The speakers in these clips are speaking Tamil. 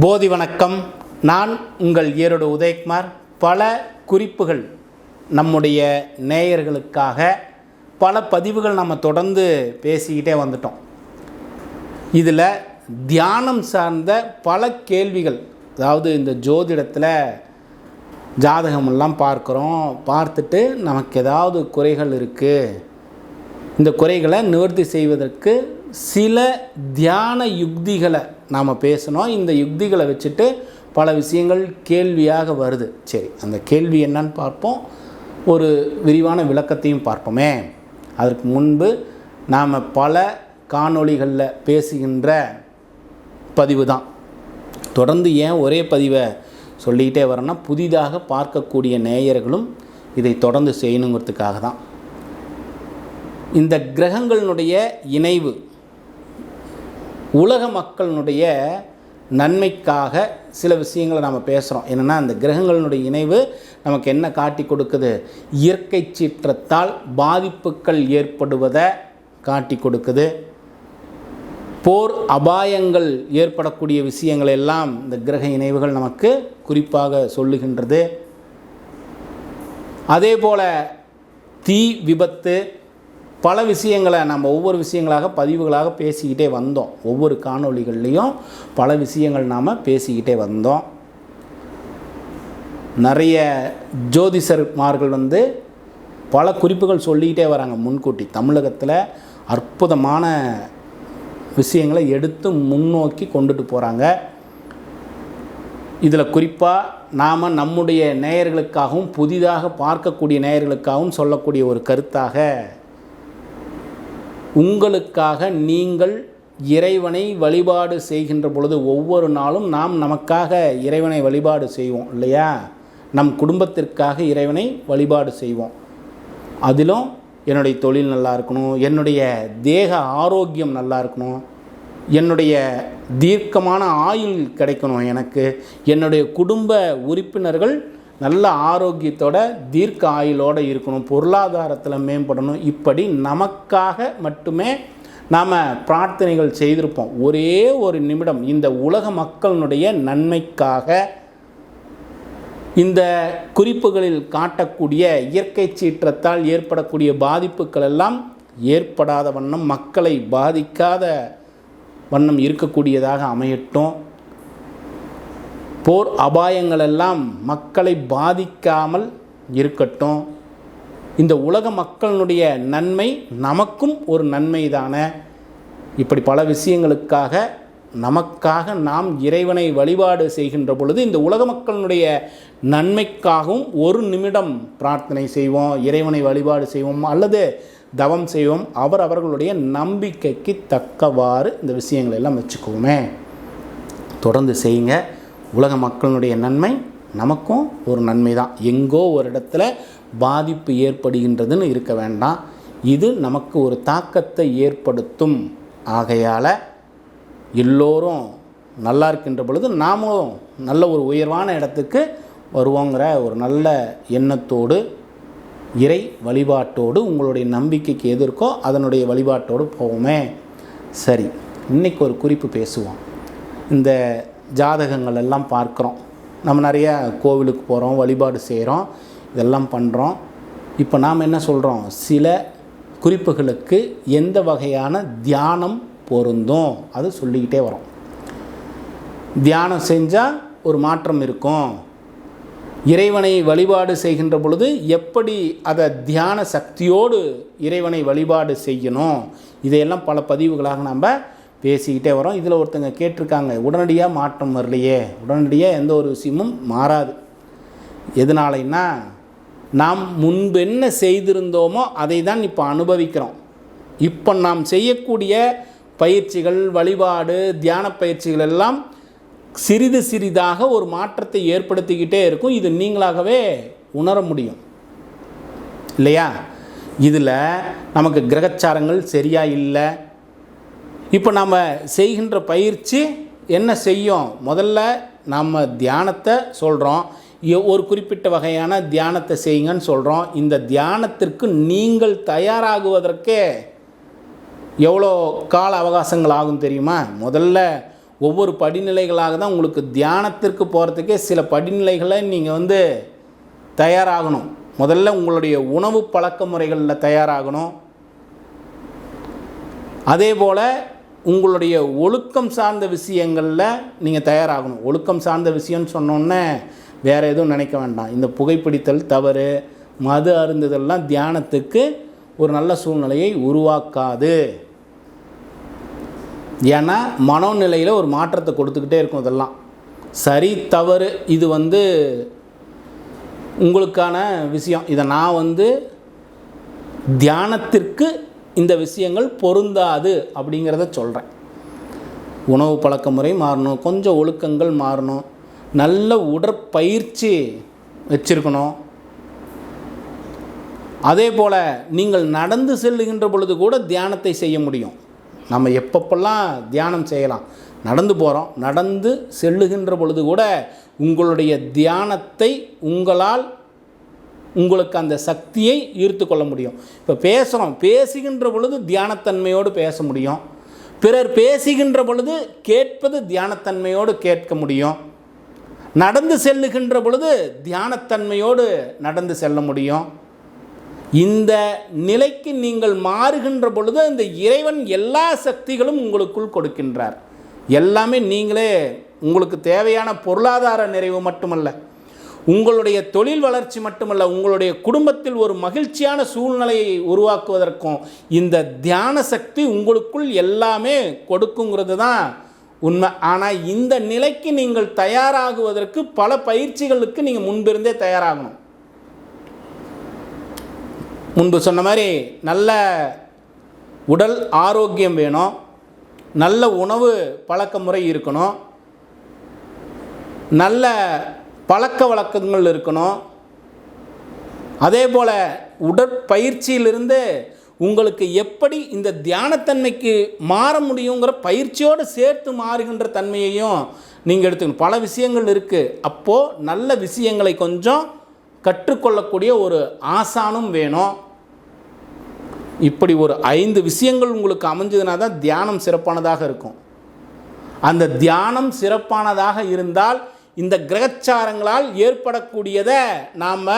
போதி வணக்கம். நான் உங்கள் ஈரோடு உதயகுமார். பல குறிப்புகள் நம்முடைய நேயர்களுக்காக பல பதிவுகள் நம்ம தொடர்ந்து பேசிக்கிட்டே வந்துட்டோம். இதில் தியானம் சார்ந்த பல கேள்விகள் அதாவது இந்த ஜோதிடத்தில் ஜாதகமெல்லாம் பார்க்குறோம் பார்த்துட்டு நமக்கு ஏதாவது குறைகள் இருக்குது இந்த குறைகளை நிவர்த்தி செய்வதற்கு சில தியான யுக்திகளை நாம் பேசணும். இந்த யுக்திகளை வச்சுட்டு பல விஷயங்கள் கேள்வியாக வருது. சரி அந்த கேள்வி என்னன்னு பார்ப்போம். ஒரு விரிவான விளக்கத்தையும் பார்ப்போமே. அதற்கு முன்பு நாம் பல காணொளிகளில் பேசுகின்ற பதிவு தான். தொடர்ந்து ஏன் ஒரே பதிவை சொல்லிக்கிட்டே வரேன்னா புதிதாக பார்க்கக்கூடிய நேயர்களும் இதை தொடர்ந்து செய்யணுங்கிறதுக்காக தான். இந்த கிரகங்களினுடைய இணைவு உலக மக்களினுடைய நன்மைக்காக சில விஷயங்களை நாம் பேசுகிறோம் என்னென்னா அந்த கிரகங்களினுடைய இணைவு நமக்கு என்ன காட்டி கொடுக்குது? இயற்கை சீற்றத்தால் பாதிப்புகள் ஏற்படுவதை காட்டி கொடுக்குது. போர் அபாயங்கள் ஏற்படக்கூடிய விஷயங்கள் எல்லாம் இந்த கிரக இணைவுகள் நமக்கு குறிப்பாக சொல்லுகின்றது. அதே போல் தீ விபத்து பல விஷயங்களை நம்ம ஒவ்வொரு விஷயங்களாக பதிவுகளாக பேசிக்கிட்டே வந்தோம். ஒவ்வொரு காணொளிகள்லேயும் பல விஷயங்கள் நாம் பேசிக்கிட்டே வந்தோம். நிறைய ஜோதிஷர்மார்கள் வந்து பல குறிப்புகள் சொல்லிக்கிட்டே வராங்க முன்கூட்டி. தமிழகத்தில் அற்புதமான விஷயங்களை எடுத்து முன்னோக்கி கொண்டுட்டு போகிறாங்க இதில் குறிப்பாக நாம் நம்முடைய நேயர்களுக்காகவும் புதிதாக பார்க்கக்கூடிய நேயர்களுக்காகவும் சொல்லக்கூடிய ஒரு கருத்தாக உங்களுக்காக நீங்கள் இறைவனை வழிபாடு செய்கின்ற பொழுது ஒவ்வொரு நாளும் நாம் நமக்காக இறைவனை வழிபாடு செய்வோம் இல்லையா? நம் குடும்பத்திற்காக இறைவனை வழிபாடு செய்வோம். அதிலும் என்னுடைய தொழில் நல்லா இருக்கணும் என்னுடைய தேக ஆரோக்கியம் நல்லா இருக்கணும் என்னுடைய தீர்க்கமான ஆயுள் கிடைக்கணும் எனக்கு என்னுடைய குடும்ப உறுப்பினர்கள் நல்ல ஆரோக்கியத்தோட தீர்க்க ஆயுளோடு இருக்கணும் பொருளாதாரத்தில் மேம்படணும். இப்படி நமக்காக மட்டுமே நாம் பிரார்த்தனைகள் செய்திருப்போம். ஒரே ஒரு நிமிடம் இந்த உலக மக்களினுடைய நன்மைக்காக இந்த குறிப்புகளில் காட்டக்கூடிய இயற்கை சீற்றத்தால் ஏற்படக்கூடிய பாதிப்புகள் எல்லாம் ஏற்படாத வண்ணம் மக்களை பாதிக்காத வண்ணம் இருக்கக்கூடியதாக அமையட்டும். போர் அபாயங்கள் எல்லாம் மக்களை பாதிக்காமல் இருக்கட்டும். இந்த உலக மக்களினுடைய நன்மை நமக்கும் ஒரு நன்மை தானே இப்படி பல விஷயங்களுக்காக நமக்காக நாம் இறைவனை வழிபாடு செய்கின்ற பொழுது இந்த உலக மக்களினுடைய நன்மைக்காகவும் ஒரு நிமிடம் பிரார்த்தனை செய்வோம் இறைவனை வழிபாடு செய்வோம் அல்லது தவம் செய்வோம். அவர் அவர்களுடைய நம்பிக்கைக்கு தக்கவாறு இந்த விஷயங்களெல்லாம் வச்சுக்குவோமே. தொடர்ந்து செய்யுங்க. உலக மக்களினுடைய நன்மை நமக்கும் ஒரு நன்மை தான் எங்கோ ஒரு இடத்துல பாதிப்பு ஏற்படுகின்றதுன்னு இருக்க வேண்டாம். இது நமக்கு ஒரு தாக்கத்தை ஏற்படுத்தும். ஆகையால் எல்லோரும் நல்லா இருக்கின்ற பொழுது நாமும் நல்ல ஒரு உயர்வான இடத்துக்கு வருவோங்கிற ஒரு நல்ல எண்ணத்தோடு இறை வழிபாட்டோடு உங்களுடைய நம்பிக்கைக்கு எது இருக்கோ அதனுடைய வழிபாட்டோடு போவோமே. சரி இன்றைக்கி ஒரு குறிப்பு பேசுவோம். இந்த ஜாதகங்கள் எல்லாம் பார்க்குறோம். நம்ம நிறைய கோவிலுக்கு போகிறோம் வழிபாடு செய்கிறோம் இதெல்லாம் பண்ணுறோம். இப்போ நாம் என்ன சொல்கிறோம்? சில குறிப்புகளுக்கு எந்த வகையான தியானம் பொருந்தும்? அது சொல்லிக்கிட்டே வரோம். தியானம் செஞ்சால் ஒரு மாற்றம் இருக்கும். இறைவனை வழிபாடு செய்கின்ற பொழுது எப்படி அதை தியான சக்தியோடு இறைவனை வழிபாடு செய்யணும்? இதையெல்லாம் பல பதிவுகளாக நம்ம பேசிக்கிட்டே வரோம். இதில் ஒருத்தங்க கேட்டிருக்காங்க உடனடியாக மாற்றம் வரலையே. உடனடியாக எந்த ஒரு விஷயமும் மாறாது. எதனாலைன்னா நாம் முன்பு என்ன செய்திருந்தோமோ அதை தான் இப்போ அனுபவிக்கிறோம். இப்போ நாம் செய்யக்கூடிய பயிற்சிகள் வழிபாடு தியான பயிற்சிகள் எல்லாம் சிறிது சிறிதாக ஒரு மாற்றத்தை ஏற்படுத்திக்கிட்டே இருக்கும். இது நீங்களாகவே உணர முடியும். இல்லையா? இதில் நமக்கு கிரகச்சாரங்கள் சரியாக இல்லை. இப்போ நம்ம செய்கின்ற பயிற்சி என்ன செய்யும்? முதல்ல நம்ம தியானத்தை சொல்கிறோம் ஒரு குறிப்பிட்ட வகையான தியானத்தை செய்யுங்கன்னு சொல்கிறோம் இந்த தியானத்திற்கு நீங்கள் தயாராகுவதற்கே எவ்வளோ கால அவகாசங்கள் ஆகும் தெரியுமா? முதல்ல ஒவ்வொரு படிநிலைகளாக தான் உங்களுக்கு தியானத்திற்கு போகிறதுக்கே சில படிநிலைகளை நீங்கள் வந்து தயாராகணும். முதல்ல உங்களுடைய உணவு பழக்க முறைகளில் தயாராகணும். அதே போல் உங்களுடைய ஒழுக்கம் சார்ந்த விஷயங்களில் நீங்கள் தயாராகணும். ஒழுக்கம் சார்ந்த விஷயம்னு சொன்னோன்னே வேறு எதுவும் நினைக்க வேண்டாம். இந்த புகைப்பிடித்தல் தவறு மது அருந்துதல்லாம் தியானத்துக்கு ஒரு நல்ல சூழ்நிலையை உருவாக்காது. ஏன்னா மனோநிலையில் ஒரு மாற்றத்தை கொடுத்துக்கிட்டே இருக்கும் இதெல்லாம். சரி தவறு இது வந்து உங்களுக்கான விஷயம். இதை நான் வந்து தியானத்திற்கு இந்த விஷயங்கள் பொருந்தாது அப்படிங்கிறத சொல்கிறேன் உணவு பழக்க முறை மாறணும் கொஞ்சம் ஒழுக்கங்கள் மாறணும் நல்ல உடற்பயிற்சி வச்சிருக்கணும். அதே போல் நீங்கள் நடந்து செல்லுகின்ற பொழுது கூட தியானத்தை செய்ய முடியும். நம்ம எப்பப்பெல்லாம் தியானம் செய்யலாம் நடந்து போகிறோம் நடந்து செல்லுகின்ற பொழுது கூட உங்களுடைய தியானத்தை உங்களால் உங்களுக்கு அந்த சக்தியை ஈர்த்து கொள்ள முடியும். இப்போ பேசுகிறோம் பேசுகின்ற பொழுது தியானத்தன்மையோடு பேச முடியும். பிறர் பேசுகின்ற பொழுது கேட்பது தியானத்தன்மையோடு கேட்க முடியும். நடந்து செல்லுகின்ற பொழுது தியானத்தன்மையோடு நடந்து செல்ல முடியும். இந்த நிலைக்கு நீங்கள் மாறுகின்ற பொழுது இந்த இறைவன் எல்லா சக்திகளும் உங்களுக்குள் கொடுக்கின்றார். எல்லாமே நீங்களே உங்களுக்கு தேவையான பொருளாதார நிறைவு மட்டுமல்ல. உங்களுடைய தொழில் வளர்ச்சி மட்டுமல்ல உங்களுடைய குடும்பத்தில் ஒரு மகிழ்ச்சியான சூழ்நிலையை உருவாக்குவதற்கும் இந்த தியான சக்தி உங்களுக்குள் எல்லாமே கொடுக்குங்கிறது தான் உண்மை. ஆனால் இந்த நிலைக்கு நீங்கள் தயாராகுவதற்கு பல பயிற்சிகளுக்கு நீங்கள் முன்பிருந்தே தயாராகணும். முன்பு சொன்ன மாதிரி நல்ல உடல் ஆரோக்கியம் வேணும். நல்ல உணவு பழக்க முறை இருக்கணும். நல்ல பழக்க வழக்கங்கள் இருக்கணும். அதே போல் உடற்பயிற்சியிலிருந்து உங்களுக்கு எப்படி இந்த தியானத்தன்மைக்கு மாற முடியுங்கிற பயிற்சியோடு சேர்த்து மாறுகின்ற தன்மையையும் நீங்கள் எடுத்துக்கணும். பல விஷயங்கள் இருக்குது அப்போது நல்ல விஷயங்களை கொஞ்சம் கற்றுக்கொள்ளக்கூடிய ஒரு ஆசானும் வேணும். இப்படி ஒரு ஐந்து விஷயங்கள் உங்களுக்கு அமைஞ்சதுனா தான் தியானம் சிறப்பானதாக இருக்கும். அந்த தியானம் சிறப்பானதாக இருந்தால் இந்த கிரகச்சாரங்களால் ஏற்படக்கூடியதை நாம்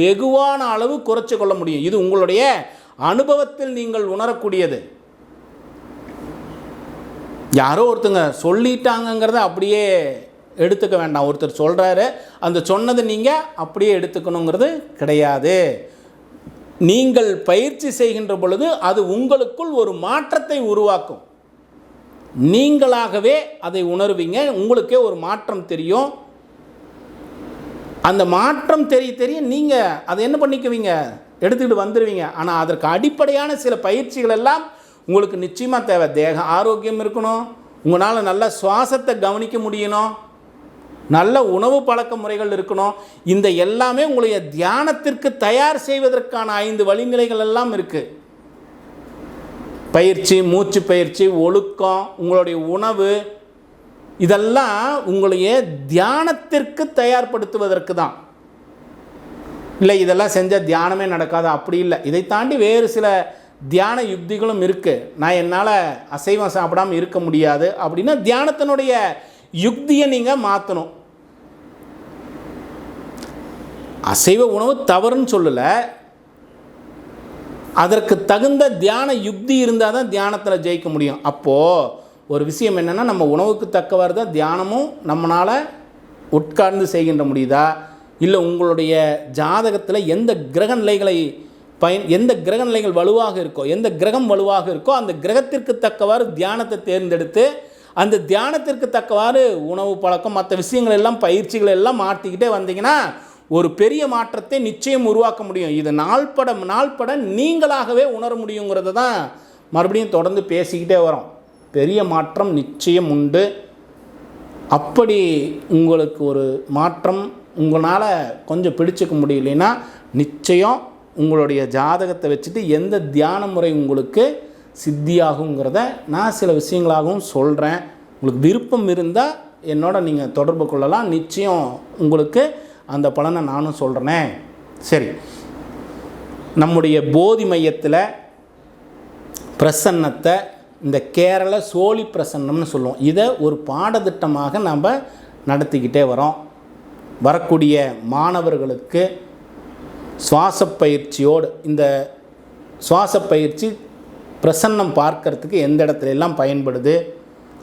வெகுவான அளவு குறைச்சி கொள்ள முடியும். இது உங்களுடைய அனுபவத்தில் நீங்கள் உணரக்கூடியது. யாரோ ஒருத்தங்க சொல்லிட்டாங்கங்கிறத அப்படியே எடுத்துக்க வேண்டாம். ஒருத்தர் சொல்கிறாரு அந்த சொன்னதை நீங்கள் அப்படியே எடுத்துக்கணுங்கிறது கிடையாது. நீங்கள் பயிற்சி செய்கின்ற பொழுது அது உங்களுக்குள் ஒரு மாற்றத்தை உருவாக்கும். நீங்களாகவே அதை உணர்வீங்க. உங்களுக்கே ஒரு மாற்றம் தெரியும். அந்த மாற்றம் தெரிய தெரிய நீங்கள் அதை என்ன பண்ணிக்குவீங்க? எடுத்துக்கிட்டு வந்துடுவீங்க ஆனால் அதற்கு அடிப்படையான சில பயிற்சிகள் எல்லாம் உங்களுக்கு நிச்சயமாக தேவை. தேக ஆரோக்கியம் இருக்கணும். உங்களால் நல்ல சுவாசத்தை கவனிக்க முடியணும். நல்ல உணவு பழக்க முறைகள் இருக்கணும். இந்த எல்லாமே உங்களுடைய தியானத்திற்கு தயார் செய்வதற்கான ஐந்து வழிநிலைகள் எல்லாம் இருக்குது பயிற்சி மூச்சு பயிற்சி ஒழுக்கம் உங்களுடைய உணவு இதெல்லாம் உங்களைய தியானத்திற்கு தயார்படுத்துவதற்கு தான். இல்லை இதெல்லாம் செஞ்சால் தியானமே நடக்காது அப்படி இல்லை. இதை தாண்டி வேறு சில தியான யுக்திகளும் இருக்குது நான் என்னால் அசைவம் சாப்பிடாமல் இருக்க முடியாது அப்படின்னா தியானத்தினுடைய யுக்தியை நீங்கள் மாற்றணும் அசைவ உணவு தவறுன்னு சொல்லலை. அதற்கு தகுந்த தியான யுக்தி இருந்தால் தான் தியானத்தில் ஜெயிக்க முடியும். அப்போது ஒரு விஷயம் என்னென்னா நம்ம உணவுக்கு தக்கவாறு தான் தியானமும் நம்மளால் உட்கார்ந்து செய்கின்ற முடியுதா? இல்லை உங்களுடைய ஜாதகத்தில் எந்த கிரக நிலைகளை பயன் எந்த கிரக நிலைகள் வலுவாக இருக்கோ எந்த கிரகம் வலுவாக இருக்கோ அந்த கிரகத்திற்கு தக்கவாறு தியானத்தை தேர்ந்தெடுத்து அந்த தியானத்திற்கு தக்கவாறு உணவு பழக்கம் மற்ற விஷயங்கள் எல்லாம் பயிற்சிகள் எல்லாம் மாற்றிக்கிட்டே வந்தீங்கன்னா ஒரு பெரிய மாற்றத்தை நிச்சயம் உருவாக்க முடியும். இது நாள்பட நாள்பட நீங்களாகவே உணர முடியுங்கிறத தான் மறுபடியும் தொடர்ந்து பேசிக்கிட்டே வரோம். பெரிய மாற்றம் நிச்சயம் உண்டு. அப்படி உங்களுக்கு ஒரு மாற்றம் உங்களால் கொஞ்சம் பிடிச்சிக்க முடியலைன்னா நிச்சயம் உங்களுடைய ஜாதகத்தை வச்சுட்டு எந்த தியான முறை உங்களுக்கு சித்தியாகுங்கிறத நான் சில விஷயங்களாகவும் சொல்கிறேன் உங்களுக்கு விருப்பம் இருந்தால் என்னோட நீங்கள் தொடர்பு கொள்ளலாம். நிச்சயம் உங்களுக்கு அந்த பலனை நானும் சொல்கிறேனே சரி. நம்முடைய போதி மையத்தில் பிரசன்னத்தை இந்த கேரள சோழி பிரசன்னம்னு சொல்லுவோம். இதை ஒரு பாடத்திட்டமாக நம்ம நடத்திக்கிட்டே வரோம். வரக்கூடிய மாணவர்களுக்கு சுவாச பயிற்சியோடு இந்த சுவாச பயிற்சி பிரசன்னம் பார்க்கறதுக்கு எந்த இடத்துல எல்லாம் பயன்படுது?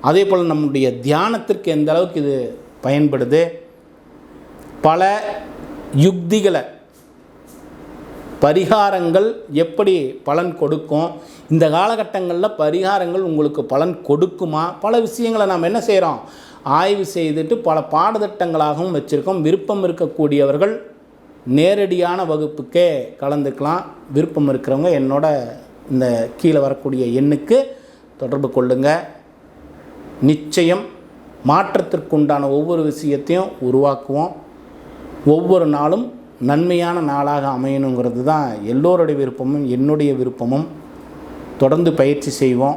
அதே போல் நம்முடைய தியானத்திற்கு எந்த அளவுக்கு இது பயன்படுது? பல யுக்திகளை பரிகாரங்கள் எப்படி பலன் கொடுக்கும்? இந்த காலகட்டங்களில் பரிகாரங்கள் உங்களுக்கு பலன் கொடுக்குமா? பல விஷயங்களை நாம் என்ன செய்கிறோம் ஆய்வு செய்துட்டு பல பாடத்திட்டங்களாகவும் வச்சுருக்கோம். விருப்பம் இருக்கக்கூடியவர்கள் நேரடியான வகுப்புக்கே கலந்துக்கலாம். விருப்பம் இருக்கிறவங்க என்னோட இந்த கீழே வரக்கூடிய எண்ணுக்கு தொடர்பு கொள்ளுங்கள் நிச்சயம் மாற்றத்திற்குண்டான ஒவ்வொரு விஷயத்தையும் உருவாக்குவோம். ஒவ்வொரு நாளும் நன்மையான நாளாக அமையணுங்கிறது தான் எல்லோருடைய விருப்பமும் என்னுடைய விருப்பமும். தொடர்ந்து பயிற்சி செய்வோம்.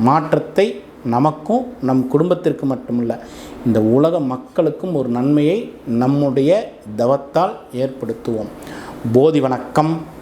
மாற்றத்தை நமக்கும் நம் குடும்பத்திற்கு மட்டுமல்ல இந்த உலக மக்களுக்கும் ஒரு நன்மையை நம்முடைய தவத்தால் ஏற்படுத்துவோம். போதி வணக்கம்.